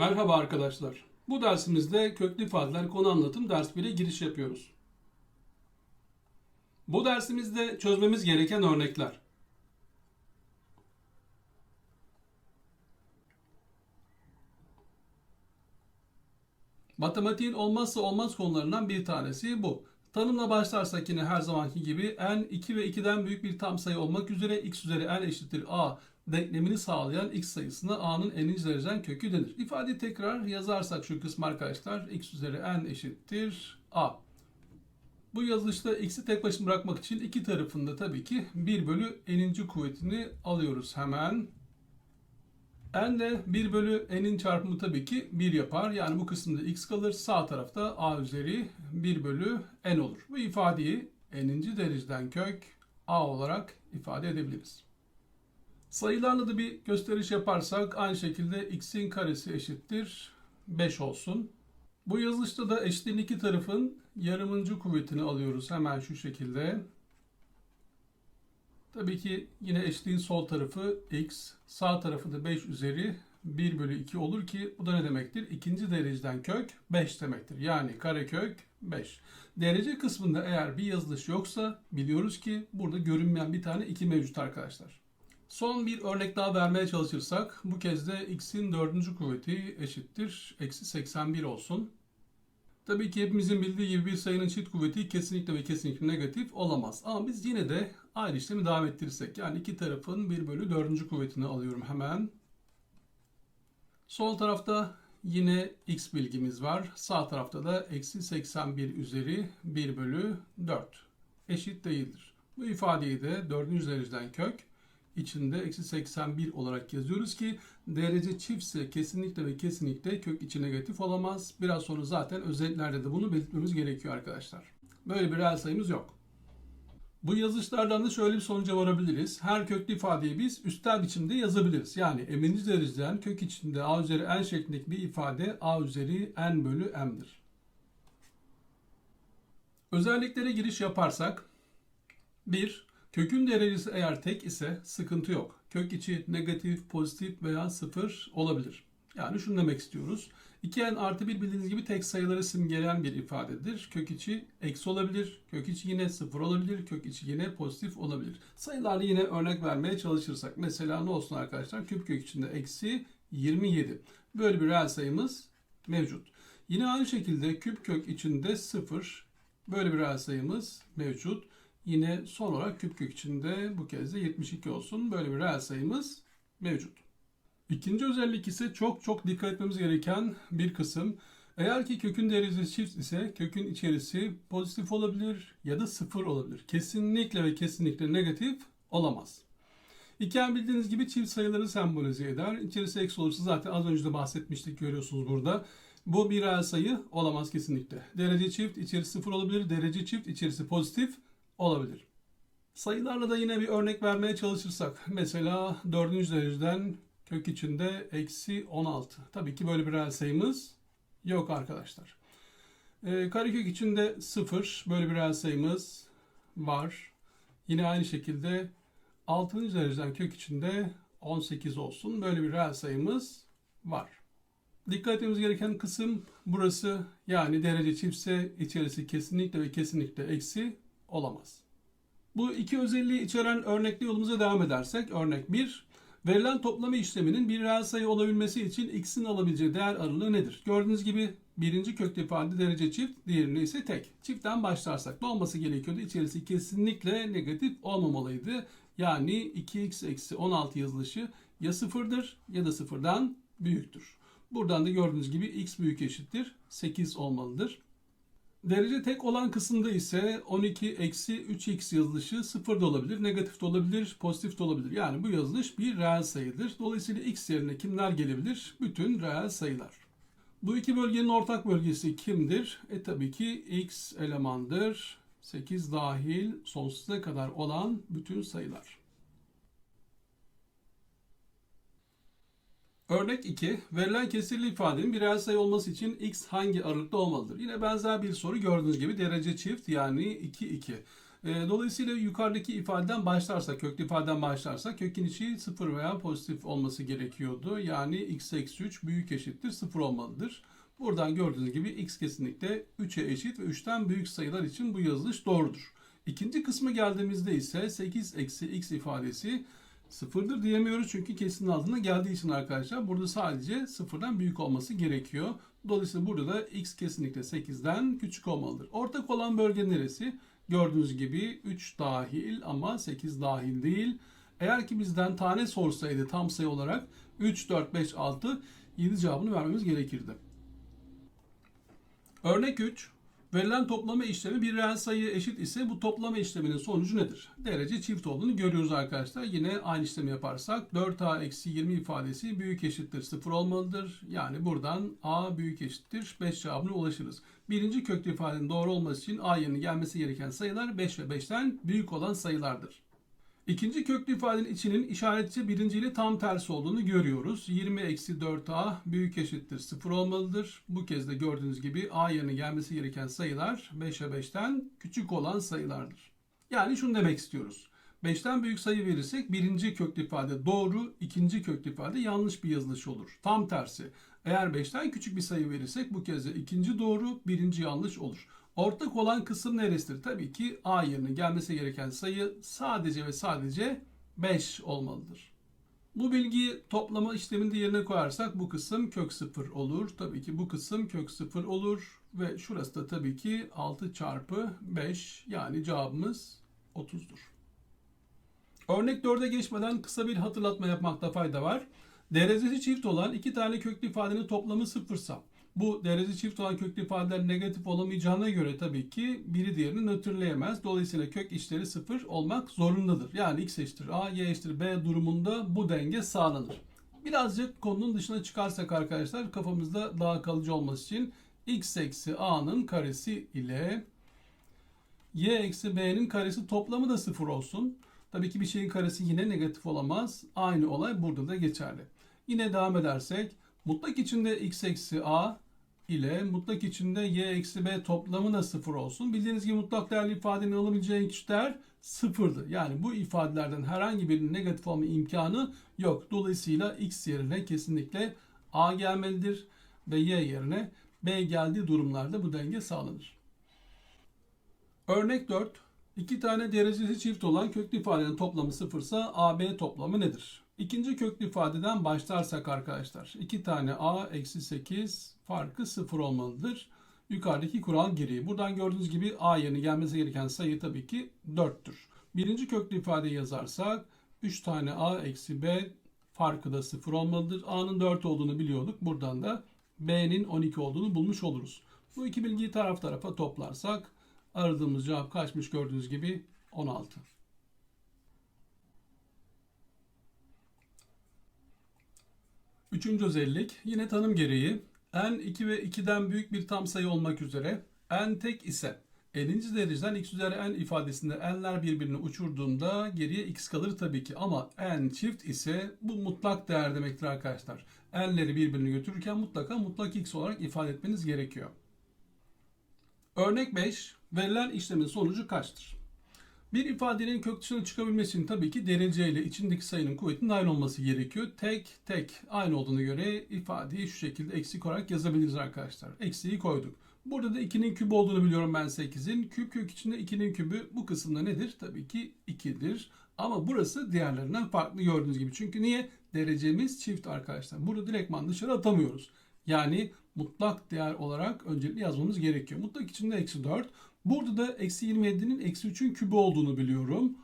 Merhaba arkadaşlar. Bu dersimizde köklü ifadeler konu anlatım ders 1'e giriş yapıyoruz. Bu dersimizde çözmemiz gereken örnekler. Matematiğin olmazsa olmaz konularından bir tanesi bu. Tanımla başlarsak yine her zamanki gibi n 2 ve 2'den büyük bir tam sayı olmak üzere x üzeri n eşittir a denklemini sağlayan x sayısına a'nın n'inci dereceden kökü denir. İfadeyi tekrar yazarsak şu kısmı arkadaşlar x üzeri n eşittir a. Bu yazılışta x'i tek başına bırakmak için iki tarafında tabii ki 1 bölü n'inci kuvvetini alıyoruz hemen. n ile 1 bölü n'in çarpımı tabii ki 1 yapar. Yani bu kısımda x kalır. Sağ tarafta a üzeri 1 bölü n olur. Bu ifadeyi n'inci dereceden kök a olarak ifade edebiliriz. Sayılarla da bir gösteriş yaparsak aynı şekilde x'in karesi eşittir 5 olsun. Bu yazılışta da eşitliğin iki tarafın yarımıncı kuvvetini alıyoruz hemen şu şekilde. Tabii ki yine eşitliğin sol tarafı x, sağ tarafı da 5 üzeri 1 bölü 2 olur ki bu da ne demektir? İkinci dereceden kök 5 demektir. Yani karekök 5. Derece kısmında eğer bir yazılış yoksa biliyoruz ki burada görünmeyen bir tane 2 mevcut arkadaşlar. Son bir örnek daha vermeye çalışırsak bu kez de x'in dördüncü kuvveti eşittir. Eksi 81 olsun. Tabii ki hepimizin bildiği gibi bir sayının çift kuvveti kesinlikle ve kesinlikle negatif olamaz. Ama biz yine de aynı işlemi devam ettirirsek yani iki tarafın 1 bölü 4. kuvvetini alıyorum hemen. Sol tarafta yine x bilgimiz var. Sağ tarafta da eksi 81 üzeri 1 bölü 4 eşit değildir. Bu ifadeyi de 4. dereceden kök içinde eksi 81 olarak yazıyoruz ki derece çiftse kesinlikle ve kesinlikle kök içi negatif olamaz. Biraz sonra zaten özelliklerde de bunu belirtmemiz gerekiyor arkadaşlar. Böyle bir reel sayımız yok. Bu yazışlardan da şöyle bir sonuca varabiliriz. Her köklü ifadeyi biz üstel biçimde yazabiliriz. Yani eminci dereceden kök içinde a üzeri n şeklindeki bir ifade a üzeri n bölü m'dir. Özelliklere giriş yaparsak 1. Kökün derecesi eğer tek ise sıkıntı yok. Kök içi negatif, pozitif veya sıfır olabilir. Yani şunu demek istiyoruz. 2n artı 1 bildiğiniz gibi tek sayıları simgeleyen bir ifadedir. Kök içi eksi olabilir, kök içi yine sıfır olabilir, kök içi yine pozitif olabilir. Sayılarla yine örnek vermeye çalışırsak. Mesela ne olsun arkadaşlar? Küp kök içinde eksi 27. Böyle bir reel sayımız mevcut. Yine aynı şekilde küp kök içinde sıfır. Böyle bir reel sayımız mevcut. Yine son olarak küp kök içinde bu kez de 72 olsun. Böyle bir reel sayımız mevcut. İkinci özellik ise çok çok dikkat etmemiz gereken bir kısım. Eğer ki kökün derecesi çift ise kökün içerisi pozitif olabilir ya da sıfır olabilir. Kesinlikle ve kesinlikle negatif olamaz. İken bildiğiniz gibi çift sayıları sembolize eder. İçerisi eksi olursa zaten az önce de bahsetmiştik görüyorsunuz burada. Bu bir reel sayı olamaz kesinlikle. Derece çift içerisi sıfır olabilir. Derece çift içerisi pozitif olabilir. Sayılarla da yine bir örnek vermeye çalışırsak. Mesela 4. dereceden kök içinde eksi 16. Tabii ki böyle bir reel sayımız yok arkadaşlar. E, karekök içinde 0. Böyle bir reel sayımız var. Yine aynı şekilde 6. dereceden kök içinde 18 olsun. Böyle bir reel sayımız var. Dikkat etmemiz gereken kısım burası. Yani derece çiftse içerisi kesinlikle ve kesinlikle eksi olamaz. Bu iki özelliği içeren örnekli yolumuza devam edersek örnek 1. Verilen toplama işleminin bir reel sayı olabilmesi için x'in alabileceği değer aralığı nedir? Gördüğünüz gibi birinci kökte ifade derece çift, diğerinde ise tek. Çiftten başlarsak ne olması gerekiyordu? İçerisi kesinlikle negatif olmamalıydı. Yani 2x eksi 16 yazılışı ya sıfırdır ya da sıfırdan büyüktür. Buradan da gördüğünüz gibi x büyük eşittir 8 olmalıdır. Derece tek olan kısımda ise 12 eksi 3x yazılışı 0 da olabilir, negatif de olabilir, pozitif de olabilir. Yani bu yazılış bir reel sayıdır. Dolayısıyla x yerine kimler gelebilir? Bütün reel sayılar. Bu iki bölgenin ortak bölgesi kimdir? E tabii ki x elemandır. 8 dahil sonsuza kadar olan bütün sayılar. Örnek 2. Verilen kesirli ifadenin bir sayı olması için x hangi aralıkta olmalıdır? Yine benzer bir soru gördüğünüz gibi derece çift yani 2 2. E, dolayısıyla yukarıdaki ifadeden başlarsak, köklü ifadeden başlarsak kökün içi 0 veya pozitif olması gerekiyordu. Yani x eksi 3 büyük eşittir 0 olmalıdır. Buradan gördüğünüz gibi x kesinlikle 3'e eşit ve 3'ten büyük sayılar için bu yazılış doğrudur. İkinci kısmı geldiğimizde ise 8 eksi x ifadesi sıfırdır diyemiyoruz çünkü kesinin altına geldiği için arkadaşlar burada sadece sıfırdan büyük olması gerekiyor. Dolayısıyla burada da x kesinlikle 8'den küçük olmalıdır. Ortak olan bölge neresi? Gördüğünüz gibi 3 dahil ama 8 dahil değil. Eğer ki bizden tane sorsaydı tam sayı olarak 3, 4, 5, 6, 7 cevabını vermemiz gerekirdi. Örnek 3. Verilen toplama işlemi bir reel sayıya eşit ise bu toplama işleminin sonucu nedir? Derece çift olduğunu görüyoruz arkadaşlar. Yine aynı işlemi yaparsak 4a eksi 20 ifadesi büyük eşittir 0 olmalıdır. Yani buradan a büyük eşittir 5 cevabına ulaşırız. Birinci köklü ifadenin doğru olması için a yerine gelmesi gereken sayılar 5 ve 5'ten büyük olan sayılardır. İkinci köklü ifadenin içinin işaretçi birinciyle tam tersi olduğunu görüyoruz. 20 eksi 4a büyük eşittir 0 olmalıdır. Bu kez de gördüğünüz gibi a yerine gelmesi gereken sayılar 5 ve 5'ten küçük olan sayılardır. Yani şunu demek istiyoruz. 5'ten büyük sayı verirsek birinci köklü ifade doğru, ikinci köklü ifade yanlış bir yazılış olur. Tam tersi. Eğer 5'ten küçük bir sayı verirsek bu kez de ikinci doğru, birinci yanlış olur. Ortak olan kısım neresidir? Tabii ki A yerine gelmesi gereken sayı sadece ve sadece 5 olmalıdır. Bu bilgiyi toplama işleminde yerine koyarsak bu kısım kök 0 olur. Tabii ki bu kısım kök 0 olur. Ve şurası da tabii ki 6 çarpı 5 yani cevabımız 30'dur. Örnek 4'e geçmeden kısa bir hatırlatma yapmakta fayda var. Derecesi çift olan iki tane köklü ifadenin toplamı sıfırsa bu derece çift olan köklü ifadeler negatif olamayacağına göre tabii ki biri diğerini nötrleyemez. Dolayısıyla kök içleri sıfır olmak zorundadır. Yani x eşittir a, y eşittir b durumunda bu denge sağlanır. Birazcık konunun dışına çıkarsak arkadaşlar kafamızda daha kalıcı olması için x eksi a'nın karesi ile y eksi b'nin karesi toplamı da sıfır olsun. Tabii ki bir şeyin karesi yine negatif olamaz. Aynı olay burada da geçerli. Yine devam edersek mutlak içinde x eksi a ile mutlak içinde y eksi b toplamı da sıfır olsun. Bildiğiniz gibi mutlak değerli ifadenin alabileceği x değer sıfırdır. Yani bu ifadelerden herhangi birinin negatif olma imkanı yok. Dolayısıyla x yerine kesinlikle a gelmelidir ve y yerine b geldiği durumlarda bu denge sağlanır. Örnek 4. İki tane derecesi çift olan köklü ifadenin toplamı sıfırsa AB toplamı nedir? İkinci köklü ifadeden başlarsak arkadaşlar. 2 tane a eksi 8 farkı 0 olmalıdır. Yukarıdaki kural gereği. Buradan gördüğünüz gibi a yerine gelmesi gereken sayı tabii ki 4'tür. Birinci köklü ifadeyi yazarsak 3 tane a eksi b farkı da 0 olmalıdır. a'nın 4 olduğunu biliyorduk. Buradan da b'nin 12 olduğunu bulmuş oluruz. Bu iki bilgiyi taraf tarafa toplarsak aradığımız cevap kaçmış gördüğünüz gibi 16. Üçüncü özellik yine tanım gereği n 2 ve 2'den büyük bir tam sayı olmak üzere n tek ise n'inci dereceden x üzeri n ifadesinde n'ler birbirini uçurduğunda geriye x kalır tabii ki ama n çift ise bu mutlak değer demektir arkadaşlar. n'leri birbirini götürürken mutlaka mutlak x olarak ifade etmeniz gerekiyor. Örnek 5 verilen işlemin sonucu kaçtır? Bir ifadenin kök dışına çıkabilmesi için tabii ki dereceyle içindeki sayının kuvvetinin aynı olması gerekiyor. Tek tek aynı olduğuna göre ifadeyi şu şekilde eksik olarak yazabiliriz arkadaşlar. Eksiği koyduk. Burada da 2'nin kübü olduğunu biliyorum ben 8'in. Küp kök içinde 2'nin kübü bu kısımda nedir? Tabii ki 2'dir. Ama burası diğerlerinden farklı gördüğünüz gibi. Çünkü niye? Derecemiz çift arkadaşlar. Burada direktman dışarı atamıyoruz. Yani mutlak değer olarak öncelikle yazmamız gerekiyor. Mutlak içinde eksi 4. Burada da eksi 27'nin eksi 3'ün kübü olduğunu biliyorum.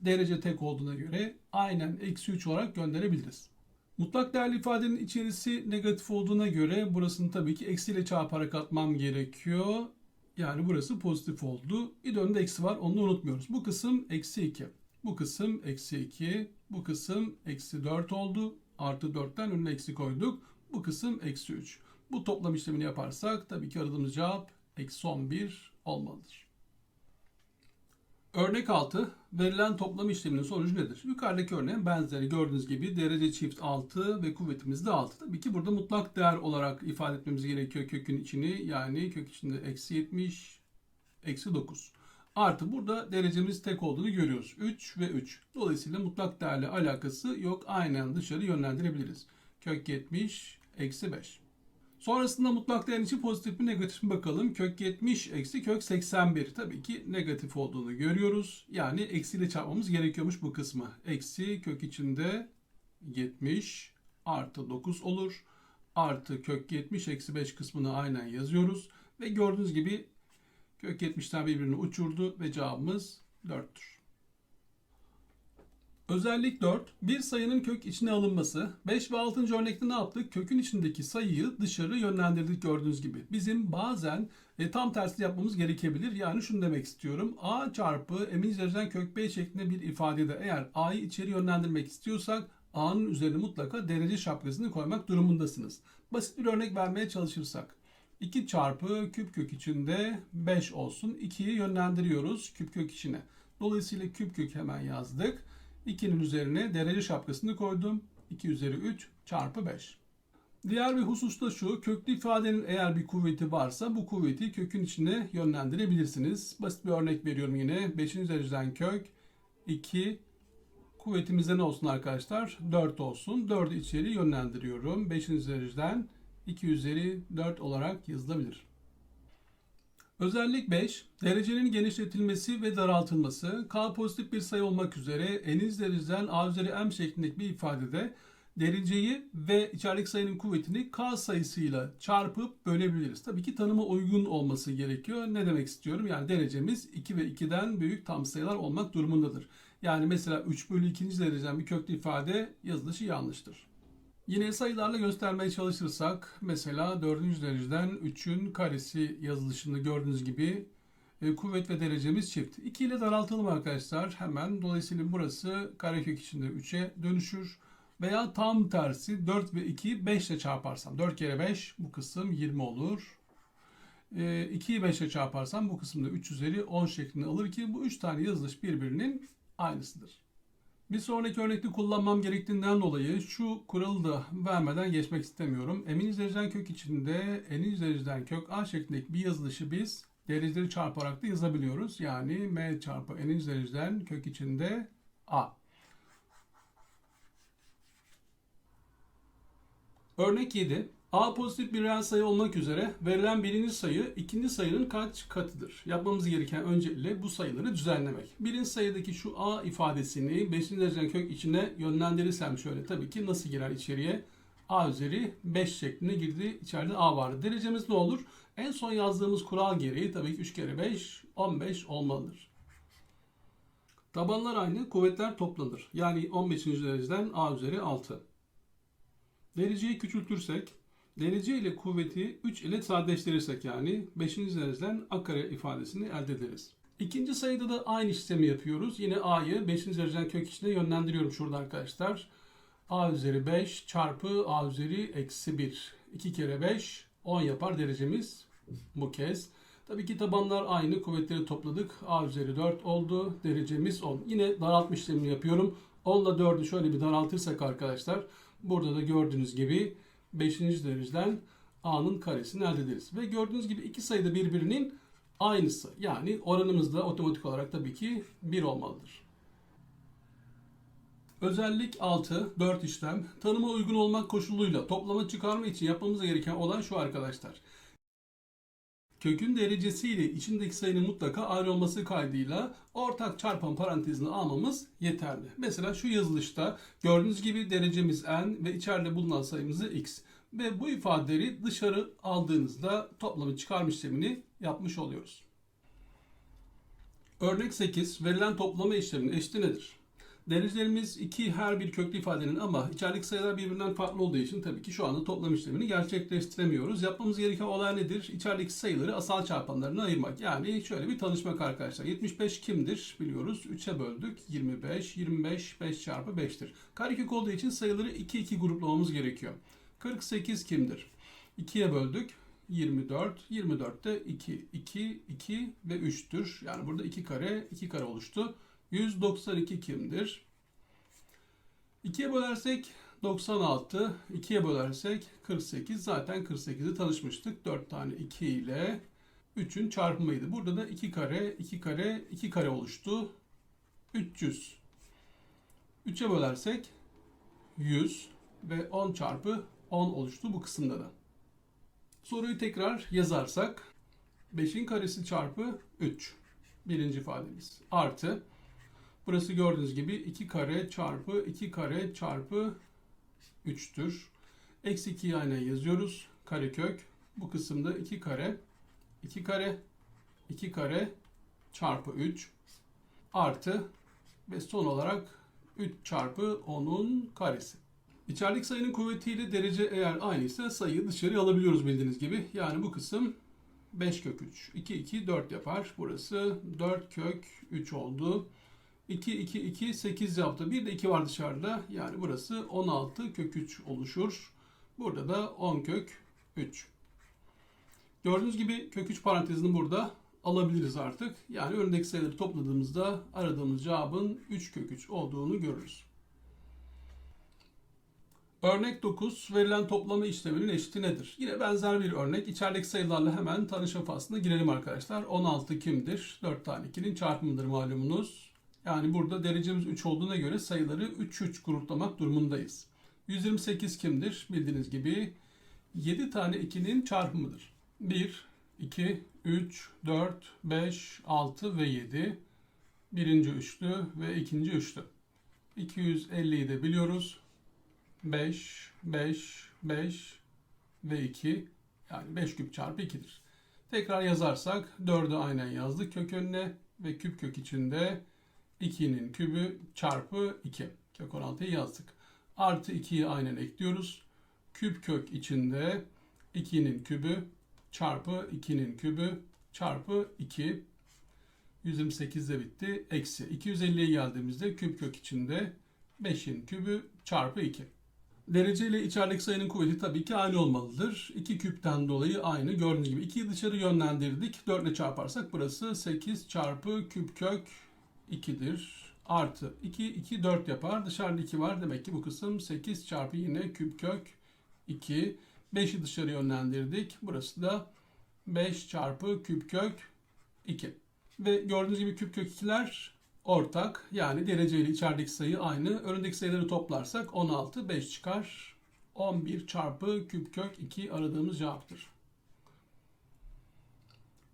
Derece tek olduğuna göre aynen eksi 3 olarak gönderebiliriz. Mutlak değerli ifadenin içerisi negatif olduğuna göre burasını tabii ki eksiyle çarparak atmam gerekiyor. Yani burası pozitif oldu. Bir de önünde eksi var onu da unutmuyoruz. Bu kısım eksi 2. Bu kısım eksi 2. Bu kısım eksi 4 oldu. Artı 4'ten önüne eksi koyduk. Bu kısım eksi 3. Bu toplam işlemini yaparsak tabii ki aradığımız cevap eksi 11 olmalıdır. Örnek 6. Verilen toplam işleminin sonucu nedir? Yukarıdaki örneğin benzeri gördüğünüz gibi derece çift 6 ve kuvvetimiz de 6. Tabii ki burada mutlak değer olarak ifade etmemiz gerekiyor kökün içini. Yani kök içinde eksi 70, eksi 9. Artı burada derecemiz tek olduğunu görüyoruz. 3 ve 3. Dolayısıyla mutlak değerle alakası yok. Aynen dışarı yönlendirebiliriz. Kök 70 eksi 5. Sonrasında mutlak değer için pozitif mi negatif mi bakalım. Kök 70 eksi kök 81. Tabii ki negatif olduğunu görüyoruz. Yani eksiyle çarpmamız gerekiyormuş bu kısmı. Eksi kök içinde 70 artı 9 olur. Artı kök 70 eksi 5 kısmını aynen yazıyoruz. Ve gördüğünüz gibi kök 70'ler birbirini uçurdu ve cevabımız 4'tür. Özellik 4. Bir sayının kök içine alınması. 5 ve 6. örnekte ne yaptık? Kökün içindeki sayıyı dışarı yönlendirdik gördüğünüz gibi. Bizim bazen e, tam tersini yapmamız gerekebilir. Yani şunu demek istiyorum. a çarpı emin dereceden kök b şeklinde bir ifadede eğer a'yı içeri yönlendirmek istiyorsak a'nın üzerine mutlaka derece şapkasını koymak durumundasınız. Basit bir örnek vermeye çalışırsak. 2 çarpı küp kök içinde 5 olsun. 2'yi yönlendiriyoruz küp kök içine. Dolayısıyla küp kök hemen yazdık. 2'nin üzerine derece şapkasını koydum. 2 üzeri 3 çarpı 5. Diğer bir husus da şu. Köklü ifadenin eğer bir kuvveti varsa bu kuvveti kökün içine yönlendirebilirsiniz. Basit bir örnek veriyorum yine. 5. dereceden kök 2 kuvvetimizde ne olsun arkadaşlar? 4 olsun. 4'ü içeri yönlendiriyorum. 5. dereceden 2 üzeri 4 olarak yazılabilir. Özellik 5. Derecenin genişletilmesi ve daraltılması. K pozitif bir sayı olmak üzere eniz dereceden A üzeri M şeklindeki bir ifadede dereceyi ve içerideki sayının kuvvetini K sayısıyla çarpıp bölebiliriz. Tabii ki tanıma uygun olması gerekiyor. Ne demek istiyorum? Yani derecemiz 2 ve 2'den büyük tam sayılar olmak durumundadır. Yani mesela 3 bölü 2. dereceden bir köklü ifade yazılışı yanlıştır. Yine sayılarla göstermeye çalışırsak mesela 4. dereceden 3'ün karesi yazılışında gördüğünüz gibi e, kuvvet ve derecemiz çift. 2 ile daraltalım arkadaşlar hemen. Dolayısıyla burası karekök içinde 3'e dönüşür. Veya tam tersi 4 ve 2'yi 5 ile çarparsam 4 kere 5 bu kısım 20 olur. E, 2'yi 5 ile çarparsam bu kısımda 3 üzeri 10 şeklinde alır ki bu 3 tane yazılış birbirinin aynısıdır. Bir sonraki örnekte kullanmam gerektiğinden dolayı şu kuralı da vermeden geçmek istemiyorum. Emin dereceden kök içinde enin dereceden kök a şeklindeki bir yazılışı biz dereceleri çarparak da yazabiliyoruz. Yani m çarpı enin dereceden kök içinde a. Örnek 7. A pozitif bir reel sayı olmak üzere verilen birinci sayı ikinci sayının kaç katıdır? Yapmamız gereken öncelikle bu sayıları düzenlemek. Birinci sayıdaki şu A ifadesini 5. dereceden kök içine yönlendirirsem şöyle tabii ki nasıl girer içeriye? A üzeri 5 şeklinde girdi. İçeride A vardı. Derecemiz ne olur? En son yazdığımız kural gereği tabii ki 3 kere 5 15 olmalıdır. Tabanlar aynı, kuvvetler toplanır. Yani 15. dereceden A üzeri 6. Dereceyi küçültürsek derece ile kuvveti 3 ile sadeleştirirsek yani 5. dereceden a kare ifadesini elde ederiz. İkinci sayıda da aynı işlemi yapıyoruz. Yine a'yı 5. dereceden kök içine yönlendiriyorum şurada arkadaşlar. a üzeri 5 çarpı a üzeri eksi 1. 2 kere 5 10 yapar derecemiz bu kez. Tabii ki tabanlar aynı. Kuvvetleri topladık. A üzeri 4 oldu. Derecemiz 10. Yine daraltma işlemini yapıyorum. 10 ile 4'ü şöyle bir daraltırsak arkadaşlar. Burada da gördüğünüz gibi 5. dereceden a'nın karesini elde ederiz. Ve gördüğünüz gibi iki sayı da birbirinin aynısı. Yani oranımız da otomatik olarak tabii ki 1 olmalıdır. Özellik 6, 4 işlem. Tanıma uygun olmak koşuluyla toplama çıkarma için yapmamız gereken olay şu arkadaşlar. Kökün derecesi ile içindeki sayının mutlaka ayrı olması kaydıyla ortak çarpan parantezini almamız yeterli. Mesela şu yazılışta gördüğünüz gibi derecemiz n ve içeride bulunan sayımız x. Ve bu ifadeleri dışarı aldığınızda toplamı çıkarma işlemini yapmış oluyoruz. Örnek 8. Verilen toplama işleminin eşiti nedir? Derecelerimiz 2 her bir köklü ifadenin ama içerideki sayılar birbirinden farklı olduğu için tabii ki şu anda toplam işlemini gerçekleştiremiyoruz. Yapmamız gereken olay nedir? İçerideki sayıları asal çarpanlarına ayırmak. Yani şöyle bir tanışmak arkadaşlar. 75 kimdir? Biliyoruz. 3'e böldük. 25. 25 5 çarpı 5'tir. Karekök olduğu için sayıları 2 2 gruplamamız gerekiyor. 48 kimdir? 2'ye böldük. 24. 24'te 2, 2, 2 ve 3'tür. Yani burada 2 kare, 2 kare oluştu. 192 kimdir? 2'ye bölersek 96, 2'ye bölersek 48. Zaten 48'i tanışmıştık. 4 tane 2 ile 3'ün çarpımıydı. Burada da 2 kare, 2 kare, 2 kare oluştu. 300. 3'e bölersek 100 ve 10 çarpı 10 oluştu bu kısımda da. Soruyu tekrar yazarsak 5'in karesi çarpı 3 birinci ifademiz artı burası gördüğünüz gibi 2 kare çarpı 2 kare çarpı 3'tür. Eksi 2'yi aynen yazıyoruz. Karekök bu kısımda 2 kare 2 kare 2 kare çarpı 3 artı ve son olarak 3 çarpı 10'un karesi. İçerideki sayının kuvvetiyle derece eğer aynıysa sayıyı dışarı alabiliyoruz bildiğiniz gibi. Yani bu kısım 5 kök 3. 2, 2, 4 yapar. Burası 4 kök 3 oldu. 2, 2, 2, 8 yaptı. Bir de 2 var dışarıda. Yani burası 16 kök 3 oluşur. Burada da 10 kök 3. Gördüğünüz gibi kök 3 parantezini burada alabiliriz artık. Yani önündeki sayıları topladığımızda aradığımız cevabın 3 kök 3 olduğunu görürüz. Örnek 9 verilen toplama işleminin eşiti nedir? Yine benzer bir örnek. İçerideki sayılarla hemen tanışma faslına girelim arkadaşlar. 16 kimdir? 4 tane 2'nin çarpımıdır malumunuz. Yani burada derecemiz 3 olduğuna göre sayıları 3 3 gruplamak durumundayız. 128 kimdir? Bildiğiniz gibi 7 tane 2'nin çarpımıdır. 1, 2, 3, 4, 5, 6 ve 7. Birinci üçlü ve ikinci üçlü. 250'yi de biliyoruz. 5, 5, 5 ve 2 yani 5 küp çarpı 2'dir. Tekrar yazarsak 4'ü aynen yazdık kök önüne ve küp kök içinde 2'nin kübü çarpı 2. Kök 16'yı yazdık. Artı 2'yi aynen ekliyoruz. Küp kök içinde 2'nin kübü çarpı 2'nin kübü çarpı 2. 128 de bitti. Eksi 250'ye geldiğimizde küp kök içinde 5'in kübü çarpı 2. Derece ile içerideki sayının kuvveti tabii ki aynı olmalıdır. 2 küpten dolayı aynı. Gördüğünüz gibi 2'yi dışarı yönlendirdik. 4 ile çarparsak burası 8 çarpı küp kök 2'dir. Artı 2, 2, 4 yapar. Dışarıda 2 var. Demek ki bu kısım 8 çarpı yine küp kök 2. 5'i dışarı yönlendirdik. Burası da 5 çarpı küp kök 2. Ve gördüğünüz gibi küp kök 2'ler ortak. Yani dereceyle içerideki sayı aynı. Önündeki sayıları toplarsak 16, 5 çıkar. 11 çarpı küp kök 2 aradığımız cevaptır.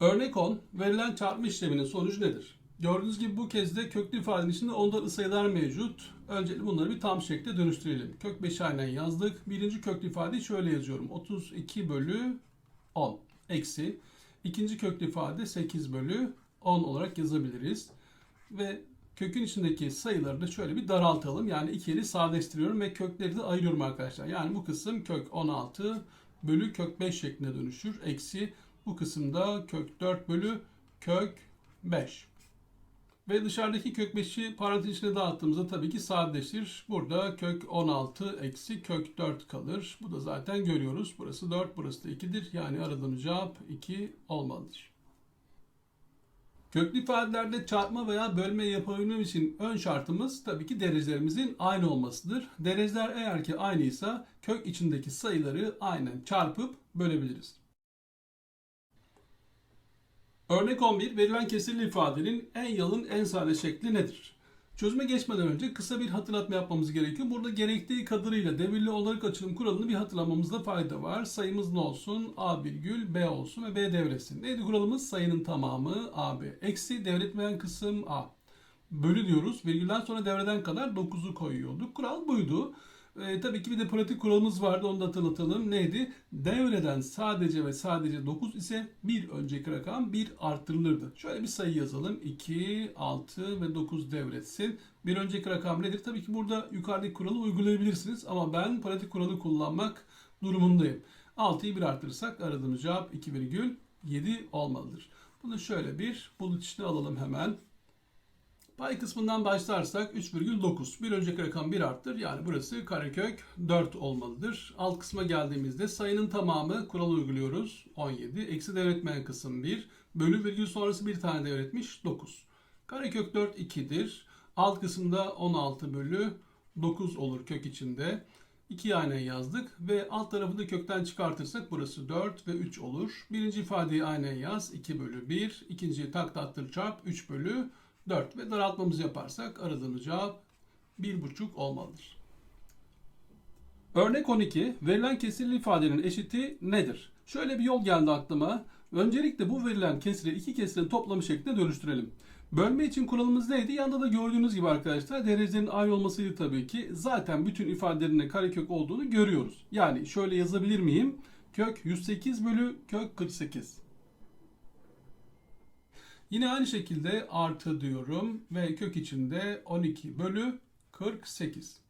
Örnek 10. Verilen çarpma işleminin sonucu nedir? Gördüğünüz gibi bu kez de köklü ifadenin içinde ondalı sayılar mevcut. Öncelikle bunları bir tam şekilde dönüştürelim. Kök 5'i aynen yazdık. Birinci köklü ifadeyi şöyle yazıyorum. 32 bölü 10 eksi. İkinci köklü ifade 8 bölü 10 olarak yazabiliriz. Ve kökün içindeki sayıları da şöyle bir daraltalım. Yani iki yeri sadeleştiriyorum ve kökleri de ayırıyorum arkadaşlar. Yani bu kısım kök 16 bölü kök 5 şeklinde dönüşür. Eksi bu kısımda kök 4 bölü kök 5. Ve dışarıdaki kök 5'i parantez içine dağıttığımızda tabii ki sadeleşir. Burada kök 16 eksi kök 4 kalır. Bu da zaten görüyoruz. Burası 4, burası da 2'dir. Yani aradığımız cevap 2 olmalıdır. Köklü ifadelerde çarpma veya bölme yapabilmem için ön şartımız tabii ki derecelerimizin aynı olmasıdır. Dereceler eğer ki aynıysa kök içindeki sayıları aynen çarpıp bölebiliriz. Örnek 11 verilen kesirli ifadenin en yalın en sade şekli nedir? Çözüme geçmeden önce kısa bir hatırlatma yapmamız gerekiyor. Burada gerektiği kadarıyla devirli olarak açılım kuralını bir hatırlamamızda fayda var. Sayımız ne olsun? A virgül B olsun ve B devretsin. Neydi kuralımız? Sayının tamamı AB. Eksi devretmeyen kısım A. Bölü diyoruz. Virgülden sonra devreden kadar 9'u koyuyorduk. Kural buydu. E, tabii ki bir de pratik kuralımız vardı onu da hatırlatalım. Neydi? Devreden sadece ve sadece 9 ise bir önceki rakam 1 arttırılırdı. Şöyle bir sayı yazalım. 2, 6 ve 9 devretsin. Bir önceki rakam nedir? Tabii ki burada yukarıdaki kuralı uygulayabilirsiniz ama ben pratik kuralı kullanmak durumundayım. 6'yı 1 arttırırsak aradığımız cevap 2,7 olmalıdır. Bunu şöyle bir bulut içine alalım hemen. Pay kısmından başlarsak 3,9. Bir önceki rakam 1 arttır. Yani burası karekök 4 olmalıdır. Alt kısma geldiğimizde sayının tamamı kuralı uyguluyoruz. 17. Eksi devretmeyen kısım 1. Bölü virgül sonrası bir tane devretmiş 9. Karekök 4 2'dir. Alt kısımda 16 bölü 9 olur kök içinde. 2 aynen yazdık ve alt tarafı da kökten çıkartırsak burası 4 ve 3 olur. Birinci ifadeyi aynen yaz 2 bölü 1. İkinciyi takla attır çarp 3 bölü 4 ve daraltmamızı yaparsak aradığımız cevap 1,5 olmalıdır. Örnek 12. Verilen kesirli ifadenin eşiti nedir? Şöyle bir yol geldi aklıma. Öncelikle bu verilen kesiri iki kesirin toplamı şeklinde dönüştürelim. Bölme için kuralımız neydi? Yanda da gördüğünüz gibi arkadaşlar derecelerin aynı olmasıydı tabii ki. Zaten bütün ifadelerin karekök olduğunu görüyoruz. Yani şöyle yazabilir miyim? Kök 108 bölü kök 48. Yine aynı şekilde artı diyorum ve kök içinde 12 bölü 48.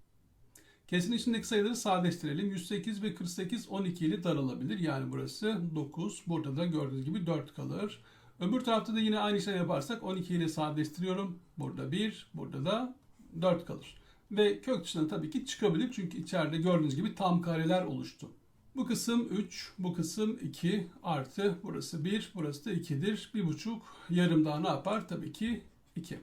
Kesin içindeki sayıları sadeleştirelim. 108 ve 48 12 ile daralabilir. Yani burası 9. Burada da gördüğünüz gibi 4 kalır. Öbür tarafta da yine aynı şey yaparsak 12 ile sadeleştiriyorum. Burada 1, burada da 4 kalır. Ve kök dışına tabii ki çıkabilir. Çünkü içeride gördüğünüz gibi tam kareler oluştu. Bu kısım 3, bu kısım 2 artı burası 1, burası da 2'dir. 1,5 yarım daha ne yapar? Tabii ki 2.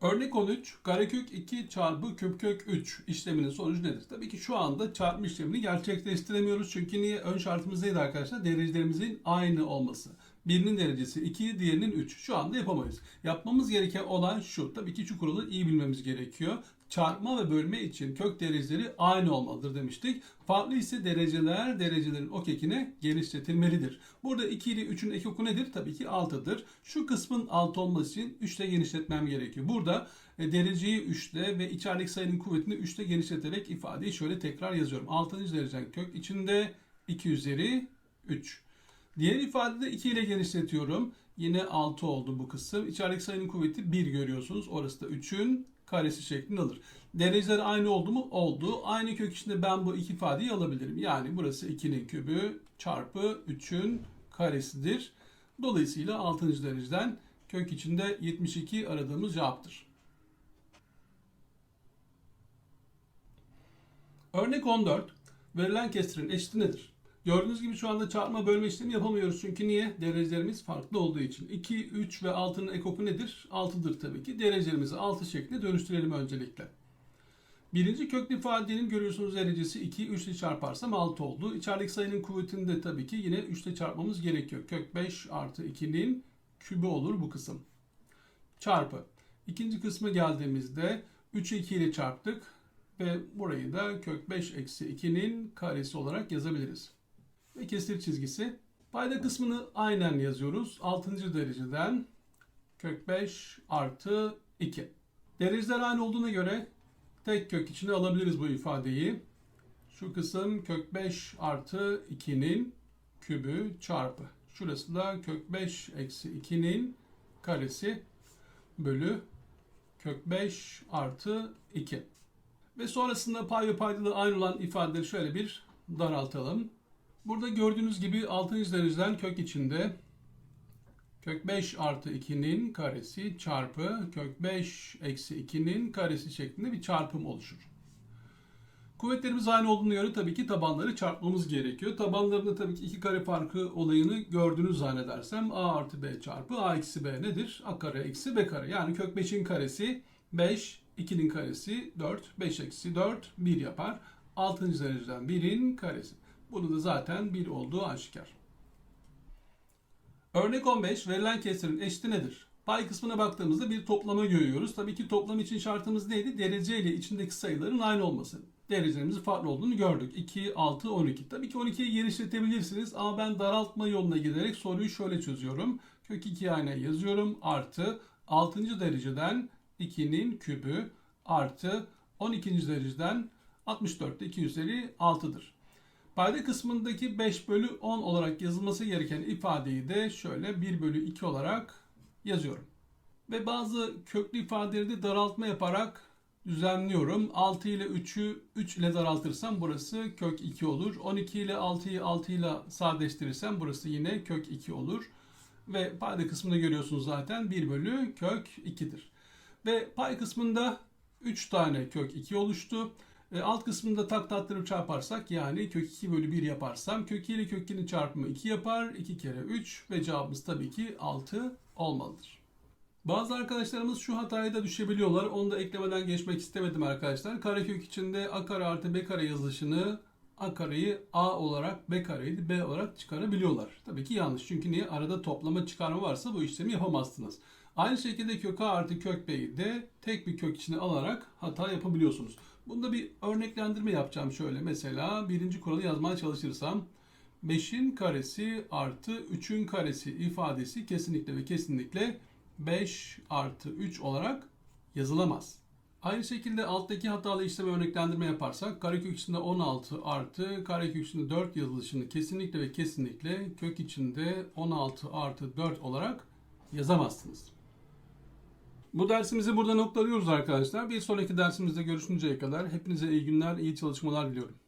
Örnek 13, karekök 2 çarpı küpkök 3 işleminin sonucu nedir? Tabii ki şu anda çarpma işlemini gerçekleştiremiyoruz. Çünkü niye? Ön şartımız neydi arkadaşlar? Derecelerimizin aynı olması. Birinin derecesi 2, diğerinin 3. Şu anda yapamayız. Yapmamız gereken olan şu. Tabii ki şu kuralı iyi bilmemiz gerekiyor. Çarpma ve bölme için kök dereceleri aynı olmalıdır demiştik. Farklı ise dereceler derecelerin ok ekine genişletilmelidir. Burada 2 ile 3'ün ek oku nedir? Tabii ki 6'dır. Şu kısmın 6 olması için 3 ile genişletmem gerekiyor. Burada e, dereceyi 3 ile ve içerideki sayının kuvvetini 3 ile genişleterek ifadeyi şöyle tekrar yazıyorum. 6. derecen kök içinde 2 üzeri 3. Diğer ifadede 2 ile genişletiyorum. Yine 6 oldu bu kısım. İçerideki sayının kuvveti 1 görüyorsunuz. Orası da 3'ün karesi şeklinde alır. Dereceler aynı oldu mu? Oldu. Aynı kök içinde ben bu iki ifadeyi alabilirim. Yani burası 2'nin kübü çarpı 3'ün karesidir. Dolayısıyla 6. dereceden kök içinde 72 aradığımız cevaptır. Örnek 14. Verilen kesirin eşiti nedir? Gördüğünüz gibi şu anda çarpma bölme işlemi yapamıyoruz. Çünkü niye? Derecelerimiz farklı olduğu için. 2, 3 ve 6'nın ekoku nedir? 6'dır tabii ki. Derecelerimizi 6 şeklinde dönüştürelim öncelikle. Birinci köklü ifadenin görüyorsunuz derecesi 2, 3 ile çarparsam 6 oldu. İçerideki sayının kuvvetini de tabii ki yine 3 ile çarpmamız gerekiyor. Kök 5 artı 2'nin kübü olur bu kısım. Çarpı. İkinci kısmı geldiğimizde 3'ü 2 ile çarptık ve burayı da kök 5 eksi 2'nin karesi olarak yazabiliriz ve kesir çizgisi. Payda kısmını aynen yazıyoruz. 6. dereceden kök 5 artı 2. Dereceler aynı olduğuna göre tek kök içine alabiliriz bu ifadeyi. Şu kısım kök 5 artı 2'nin kübü çarpı. Şurası da kök 5 eksi 2'nin karesi bölü kök 5 artı 2. Ve sonrasında pay ve paydalı aynı olan ifadeleri şöyle bir daraltalım. Burada gördüğünüz gibi 6. dereceden kök içinde kök 5 artı 2'nin karesi çarpı kök 5 eksi 2'nin karesi şeklinde bir çarpım oluşur. Kuvvetlerimiz aynı olduğuna göre tabii ki tabanları çarpmamız gerekiyor. Tabanlarında tabii ki iki kare farkı olayını gördüğünüz zannedersem a artı b çarpı a eksi b nedir? a kare eksi b kare. Yani kök 5'in karesi 5, 2'nin karesi 4, 5 eksi 4, 1 yapar. 6. dereceden 1'in karesi. Bunu da zaten 1 olduğu aşikar. Örnek 15 verilen kesirin eşiti nedir? Pay kısmına baktığımızda bir toplama görüyoruz. Tabii ki toplam için şartımız neydi? Derece ile içindeki sayıların aynı olması. Derecelerimiz farklı olduğunu gördük. 2, 6, 12. Tabii ki 12'yi genişletebilirsiniz ama ben daraltma yoluna giderek soruyu şöyle çözüyorum. Kök 2'yi aynen yazıyorum. Artı 6. dereceden 2'nin kübü artı 12. dereceden 64'te 2 üzeri 6'dır. Payda kısmındaki 5 bölü 10 olarak yazılması gereken ifadeyi de şöyle 1 bölü 2 olarak yazıyorum. Ve bazı köklü ifadeleri de daraltma yaparak düzenliyorum. 6 ile 3'ü 3 ile daraltırsam burası kök 2 olur. 12 ile 6'yı 6 ile sadeleştirirsem burası yine kök 2 olur. Ve payda kısmında görüyorsunuz zaten 1 bölü kök 2'dir. Ve pay kısmında 3 tane kök 2 oluştu. E, alt kısmında tak tattırıp çarparsak yani kök 2 bölü 1 yaparsam kök 2 ile kök 2'nin çarpımı 2 yapar. 2 kere 3 ve cevabımız tabii ki 6 olmalıdır. Bazı arkadaşlarımız şu hataya da düşebiliyorlar. Onu da eklemeden geçmek istemedim arkadaşlar. Karekök içinde a kare artı b kare yazılışını a kareyi a olarak b kareyi b olarak çıkarabiliyorlar. Tabii ki yanlış. Çünkü niye? Arada toplama çıkarma varsa bu işlemi yapamazsınız. Aynı şekilde kök a artı kök b'yi de tek bir kök içine alarak hata yapabiliyorsunuz. Bunda bir örneklendirme yapacağım şöyle. Mesela birinci kuralı yazmaya çalışırsam 5'in karesi artı 3'ün karesi ifadesi kesinlikle ve kesinlikle 5 artı 3 olarak yazılamaz. Aynı şekilde alttaki hatalı işleme örneklendirme yaparsak karekök içinde 16 artı karekök içinde 4 yazılışını kesinlikle ve kesinlikle kök içinde 16 artı 4 olarak yazamazsınız. Bu dersimizi burada noktalıyoruz arkadaşlar. Bir sonraki dersimizde görüşünceye kadar hepinize iyi günler, iyi çalışmalar diliyorum.